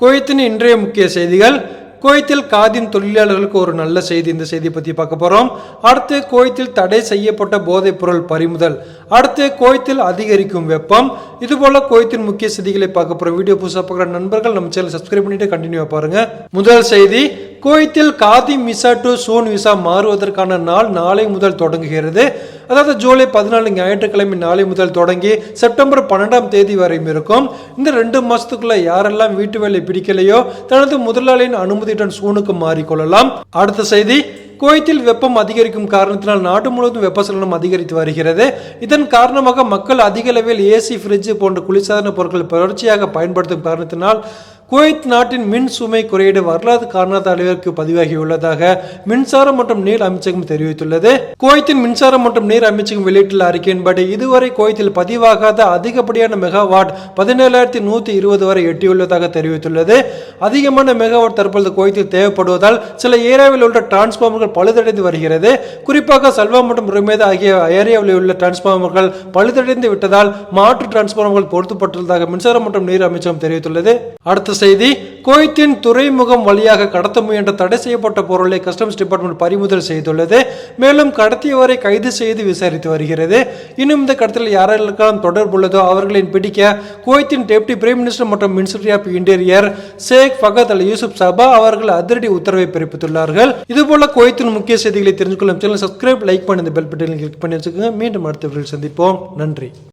குவைத்தின் இன்றைய முக்கிய செய்திகள். குவைத்தில் காதின் தொழிலாளர்களுக்கு ஒரு நல்ல செய்தி. இந்த செய்தியை பற்றி பார்க்க போகிறோம் அடுத்து குவைத்தில் தடை செய்யப்பட்ட போதைப் பொருள் பறிமுதல். அடுத்து குவைத்தில் அதிகரிக்கும் வெப்பம். இதுபோல குவைத்தின் முக்கிய செய்திகளை பார்க்க போகிறோம் வீடியோ புதுசாக பார்க்குற நண்பர்கள் நம்ம சேனல் சப்ஸ்கிரைப் பண்ணிட்டு கண்டினியூவாக பாருங்க. முதல் செய்தி குவைத்தில் காதி விசா டு சூன் விசா மாறுவதற்கான நாள் நாளை முதல் தொடங்குகிறது. அதாவது ஜூலை பதினாலு ஞாயிற்றுக்கிழமை நாளை முதல் தொடங்கி செப்டம்பர் பன்னெண்டாம் தேதி வரையும் இருக்கும். இந்த ரெண்டு மாசத்துக்குள்ள யாரெல்லாம் வீட்டு வேலை பிடிக்கலையோ தனது முதலாளியின் அனுமதியுடன் சூனுக்கு மாறிக்கொள்ளலாம். அடுத்த செய்தி குவைத்தில் வெப்பம் அதிகரிக்கும் காரணத்தினால் நாடு முழுவதும் வெப்பசலனம் அதிகரித்து வருகிறது. இதன் காரணமாக மக்கள் அதிக அளவில் ஏசி ஃப்ரிட்ஜ் போன்ற குளிர்சாதன பொருட்கள் தொடர்ச்சியாக பயன்படுத்தும் காரணத்தினால் குவைத் நாட்டின் மின் சுமை குறையீடு வரலாறு காரணாத அளவிற்கு பதிவாகியுள்ளதாக மின்சாரம் மற்றும் நீர் அமைச்சகம் தெரிவித்துள்ளது. குவைத்தின் மின்சாரம் மற்றும் நீர் அமைச்சகம் வெளியிட்டுள்ள அறிக்கையின்படி இதுவரை குவைத்தில் பதிவாகாத அதிகப்படியான மெகாவாட் பதினேழாயிரத்தி நூத்தி இருபது வரை எட்டியுள்ளதாக தெரிவித்துள்ளது. அதிகமான மெகாவாட் தற்பொழுது குவைத்தில் தேவைப்படுவதால் சில ஏரியாவில் உள்ள டிரான்ஸ்பார்மர்கள் பழுதடைந்து வருகிறது. குறிப்பாக சல்வா மற்றும் ருமேதா ஆகிய ஏரியாவில் உள்ள டிரான்ஸ்பார்மர்கள் பழுதடைந்து விட்டதால் மாற்று டிரான்ஸ்பார்மர்கள் பொருத்தப்பட்டுள்ளதாக மின்சாரம் மற்றும் நீர் அமைச்சகம் தெரிவித்துள்ளது. அடுத்த செய்தி குவைத்தின் துறைமுகம் வழியாக கடத்த முயன்ற தடை செய்யப்பட்ட பொருளை கஸ்டம்ஸ் டிபார்ட்மெண்ட் பறிமுதல் செய்துள்ளது. மேலும் கடத்தியவரை கைது செய்து விசாரித்து வருகிறது. இன்னும் இந்த கடத்தல் யாரெல்லாம் தொடர்புள்ளதோ அவர்களின் பிடிக்க குவைத்தின் டெப்டி பிரைம் மினிஸ்டர் மற்றும் ministry of interior Sheikh Fahad Al Yousef Sabah அவர்கள் அதிரடி உத்தரவை பிறப்பித்துள்ளார்கள். இதுபோல குவைத்தின் முக்கிய செய்திகளை தெரிஞ்சுக்கொள்ளும் சேனல் சப்ஸ்கிரைப் லைக் பண்ணி இந்த பெல் பட்டனை கிளிக் பண்ணி வச்சுக்கோங்க. மீண்டும் அடுத்த சந்திப்போம். நன்றி.